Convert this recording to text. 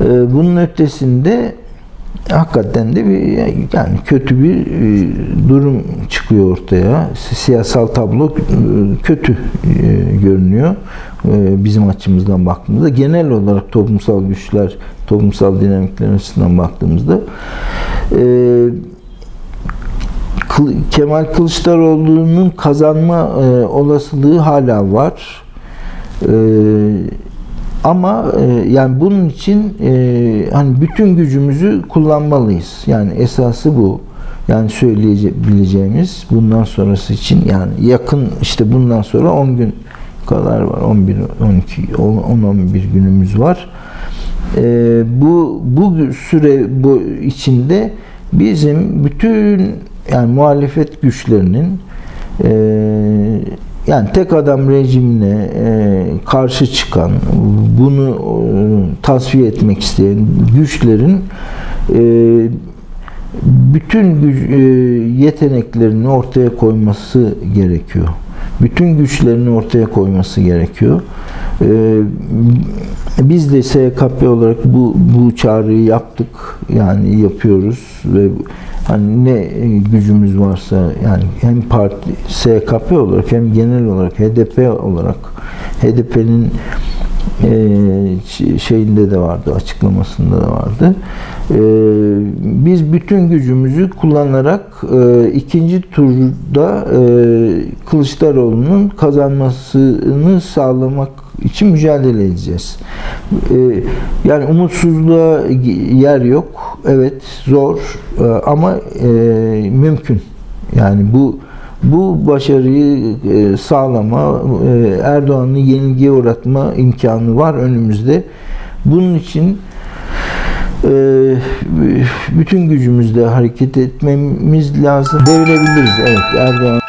E, bunun ötesinde hakikaten de bir yani kötü bir e, durum çıkıyor ortaya. Siyasal tablo e, kötü e, görünüyor bizim açımızdan baktığımızda. Genel olarak toplumsal güçler, toplumsal dinamikler açısından baktığımızda Kemal Kılıçdaroğlu'nun kazanma olasılığı hala var. E, ama e, yani bunun için e, hani bütün gücümüzü kullanmalıyız. Yani esası bu. Yani söyleyebileceğimiz bundan sonrası için yani yakın işte bundan sonra 10 gün kadar var. 11 12 10 11 günümüz var. E, bu bu süre bu içinde bizim bütün yani muhalefet güçlerinin e, yani tek adam rejimine e, karşı çıkan, bunu e, tasfiye etmek isteyen güçlerin e, bütün güç, e, yeteneklerini ortaya koyması gerekiyor. Bütün güçlerini ortaya koyması gerekiyor. E, biz de SKP olarak bu bu çağrıyı yaptık. Yani yapıyoruz ve hani ne gücümüz varsa yani hem parti SKP olarak hem genel olarak HDP olarak HDP'nin e, şeyinde de vardı, açıklamasında da vardı. E, biz bütün gücümüzü kullanarak e, ikinci turda e, Kılıçdaroğlu'nun kazanmasını sağlamak için mücadele edeceğiz. E, yani umutsuzluğa yer yok. Evet zor e, ama e, mümkün. Yani bu bu başarıyı sağlama, Erdoğan'ı yenilgiye uğratma imkanı var önümüzde. Bunun için bütün gücümüzle hareket etmemiz lazım. Devirebiliriz. Evet Erdoğan